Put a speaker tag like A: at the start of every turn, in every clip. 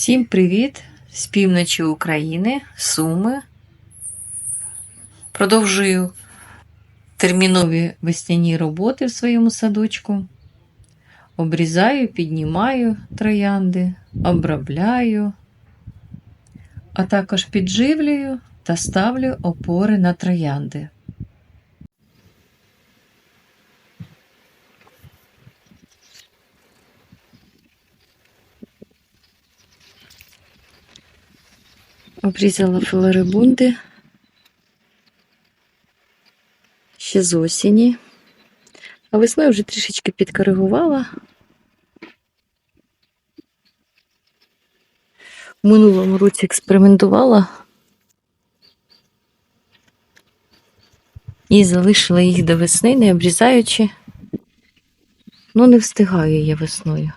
A: Всім привіт з півночі України, Суми. Продовжую термінові весняні роботи в своєму садочку. Обрізаю, піднімаю троянди, обробляю, а також підживлюю та ставлю опори на троянди. Обрізала флорибунди ще з осені. А весною вже трішечки підкоригувала. В минулому році експериментувала і залишила їх до весни, не обрізаючи. Ну, не встигаю я весною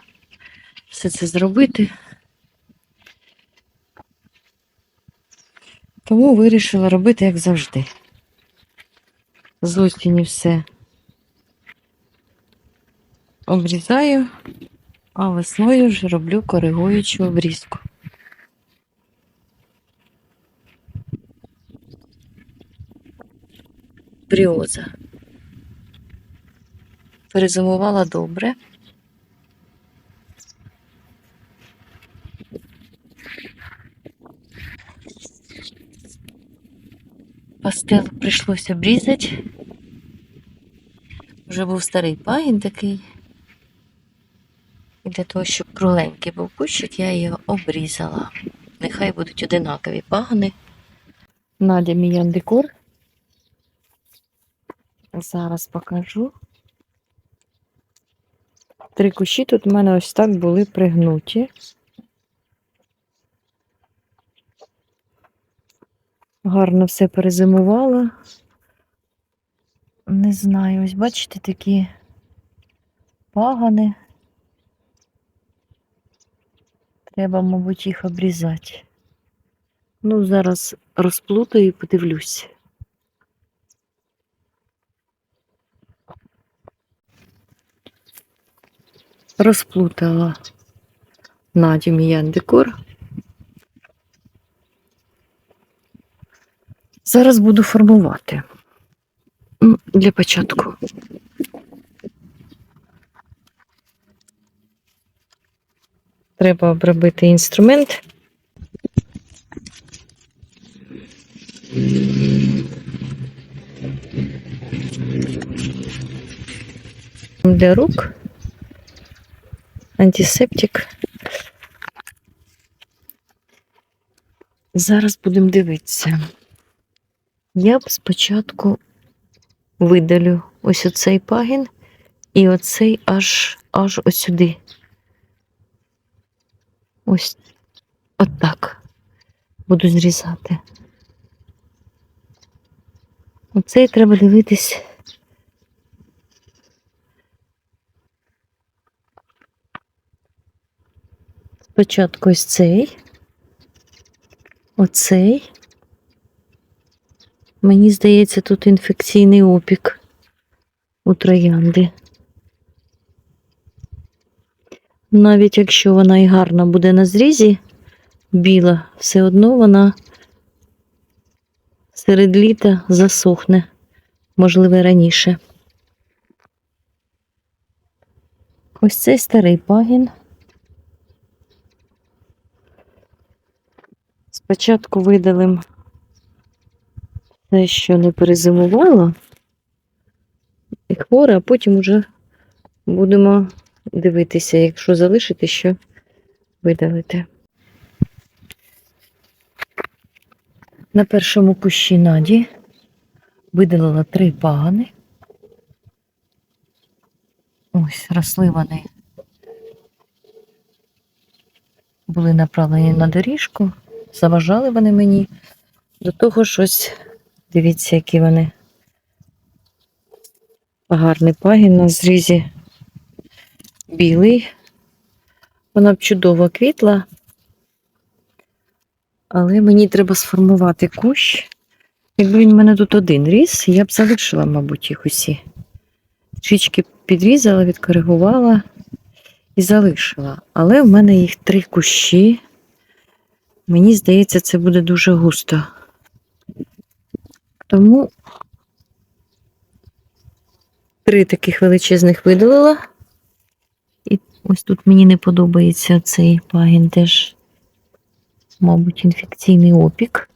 A: все це зробити. Тому вирішила робити, як завжди. З осені все обрізаю, а весною вже роблю коригуючу обрізку. Бріоза. Перезимувала добре. Пастел прийшлося обрізати. Вже був старий пагін такий. І для того, щоб кругленький був кущик, я його обрізала. Нехай будуть одинакові пагони. Надя мій декор. Зараз покажу. Три кущі тут у мене ось так були пригнуті. Гарно все перезимувала. Не знаю, ось бачите такі пагани. Треба, мабуть, їх обрізати. Ну, зараз розплутаю і подивлюсь. Розплутала Надю мій декор. Зараз буду формувати. Для початку. Треба обробити інструмент. Для рук. Антисептик. Зараз будемо дивитися. Я б спочатку видалю ось оцей пагін і оцей аж аж ось. Ось отак буду зрізати. Оцей треба дивитись. Спочатку ось цей, оцей. Мені здається, тут інфекційний опік у троянди. Навіть якщо вона і гарна буде на зрізі, біла, все одно вона серед літа засохне, можливо, раніше. Ось цей старий пагін. Спочатку видалим те, що не перезимувало і хворе, а потім вже будемо дивитися, якщо залишити, що видалити. На першому кущі наді видалила три пагани. Ось, росли вони. Були направлені на доріжку, заважали вони мені. До того ж ось, дивіться, які вони. Гарний пагін на зрізі білий. Вона б чудово квітла, але мені треба сформувати кущ. Якби він в мене тут один ріс, я б залишила, мабуть, їх усі. Трішки підрізала, відкоригувала і залишила. Але в мене їх три кущі. Мені здається, це буде дуже густо. Тому три таких величезних видалила. І ось тут мені не подобається цей пагін теж, мабуть, інфекційний опік.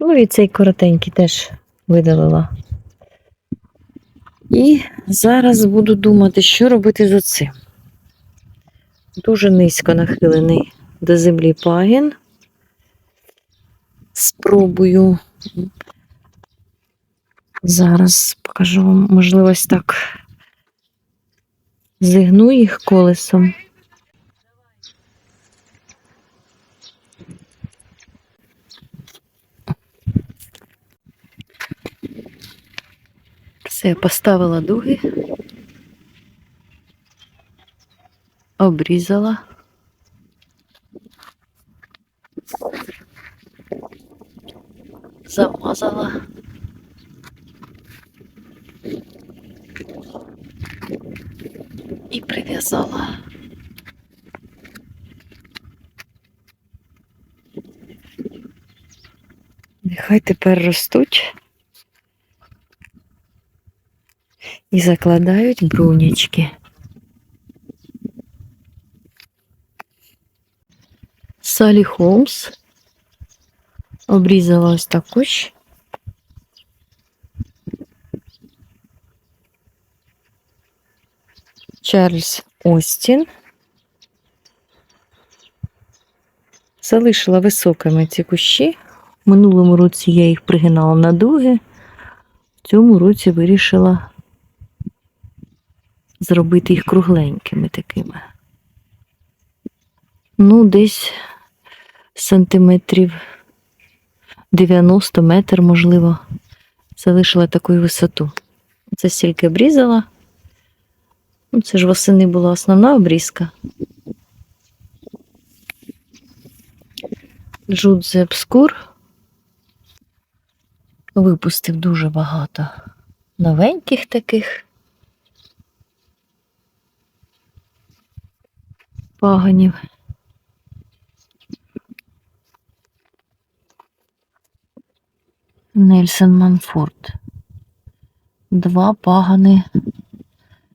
A: Ну і цей коротенький теж видалила. І зараз буду думати, що робити з оцим. Дуже низько нахилений до землі пагін. Спробую. Зараз покажу вам, можливо, так зігну їх колесом. Все, поставила дуги, обрізала. Замазала. І прив'язала. Нехай тепер ростуть. і закладають брунячки. Салі Холмс обрізала ось так кущ. Чарльз Остін. Залишила високими ці кущі. Минулому році я їх пригинала на дуги. В цьому році вирішила зробити їх кругленькими такими. Ну, десь сантиметрів 90 метр, можливо, залишила таку висоту. Це стільки обрізала. Ну, це ж восени була основна обрізка. Джудзе Обскур випустив дуже багато новеньких таких. паганів. Нельсон Манфорд. Два пагани,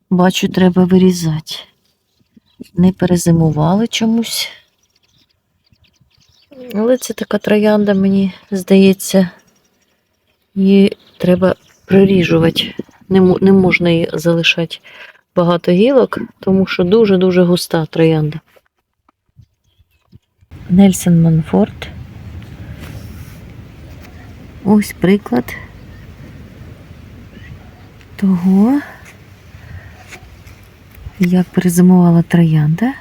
A: бачу, треба вирізати. Не перезимували чомусь. Але це така троянда, мені здається, її треба приріжувати. Не, не можна її залишати багато гілок, тому що дуже-дуже густа троянда. Нельсон Манфорд. Ось приклад того, як перезимувала троянда.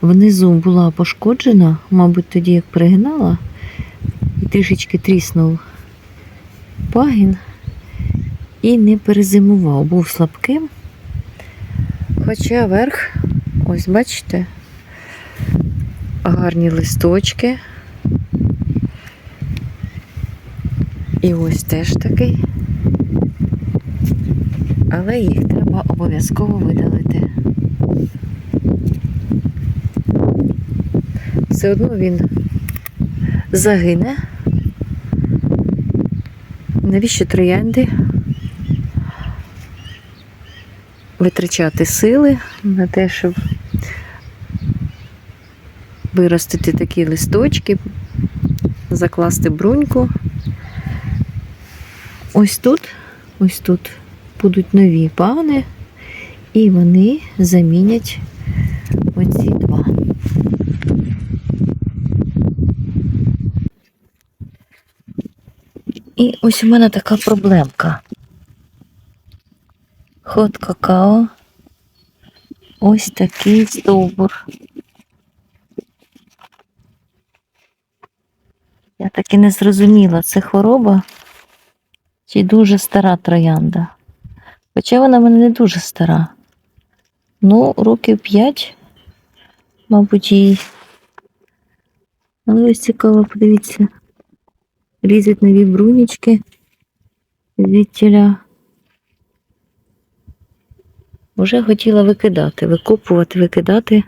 A: Внизу була пошкоджена, мабуть, тоді як пригинала, і трішечки тріснув пагін і не перезимував, був слабким. Хоча верх, ось бачите, гарні листочки. І ось теж такий. Але їх треба обов'язково видалити. Все одно він загине. Навіщо троянди? Витрачати сили на те, щоб виростити такі листочки, закласти бруньку. Ось тут, ось тут будуть нові пагони, і вони замінять оці два. І ось у мене така проблемка. Хот какао. Ось такий стовбур. Я так і не зрозуміла, це хвороба чи дуже стара троянда. Хоча вона в мене не дуже стара. Ну, років п'ять, мабуть, їй. Але ось цікаво, подивіться. Лізуть нові брунічки звідтіля. Уже хотіла викидати, викопувати, викидати.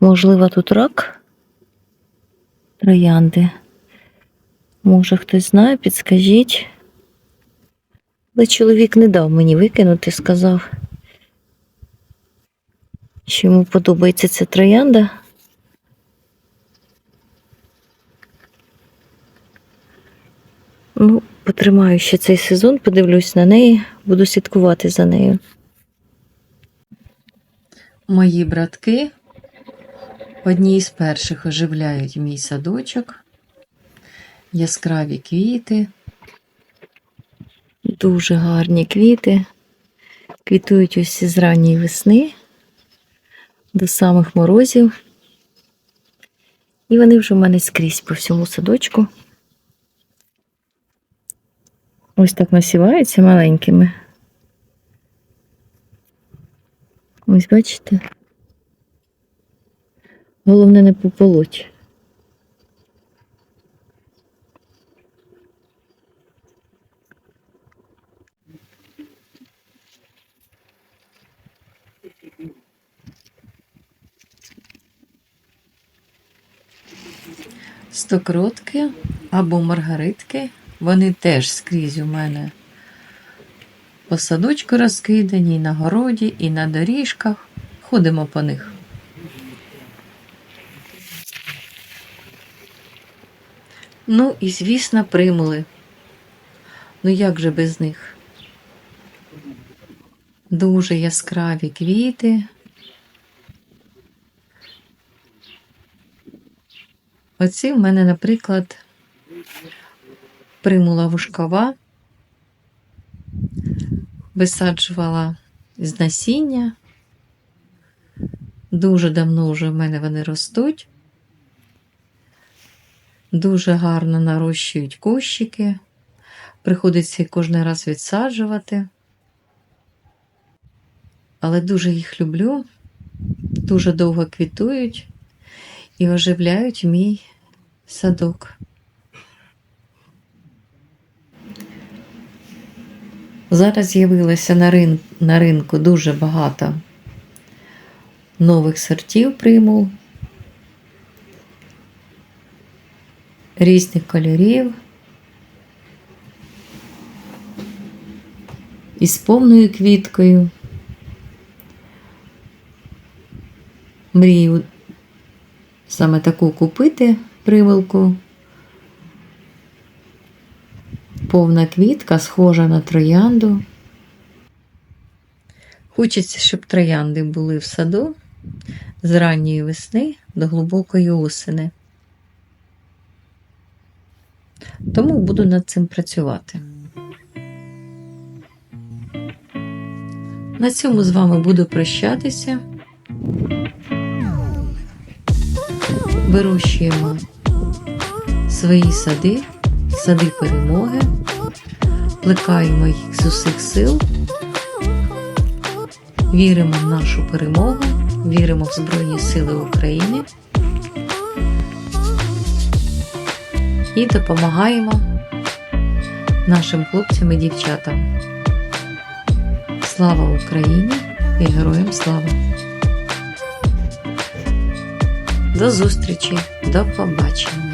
A: Можливо, тут рак троянди. Може, хтось знає, підскажіть. Але чоловік не дав мені викинути, сказав, що йому подобається ця троянда. Ну, потримаю ще цей сезон, подивлюсь на неї, буду слідкувати за нею.
B: Мої братки одні із перших оживляють мій садочок, яскраві квіти.
A: Дуже гарні квіти. Квітують ось з ранньої весни до самих морозів. І вони вже в мене скрізь по всьому садочку. Ось так насіваються маленькими. Ось бачите? Головне не пополоть.
B: Стокротки або маргаритки, вони теж скрізь у мене по садочку розкидані, на городі, і на доріжках. Ходимо по них. Ну і, звісно, примули. Ну як же без них? Дуже яскраві квіти. Оці в мене, наприклад, примула вушкова, висаджувала з насіння. Дуже давно вже в мене вони ростуть. Дуже гарно нарощують кущики. Приходиться їх кожен раз відсаджувати. Але дуже їх люблю, дуже довго квітують і оживляють мій садок. Зараз з'явилося на, рин... на ринку дуже багато нових сортів примул, різних кольорів. Із повною квіткою. Мрію саме таку купити примилку. Повна квітка, схожа на троянду. Хочеться, щоб троянди були в саду з ранньої весни до глибокої осени. Тому буду над цим працювати. На цьому з вами буду прощатися. Вирощуємо свої сади, сади перемоги, плекаємо їх з усіх сил, віримо в нашу перемогу, віримо в Збройні Сили України і допомагаємо нашим хлопцям і дівчатам. Слава Україні і героям слава! До зустрічі, до побачення!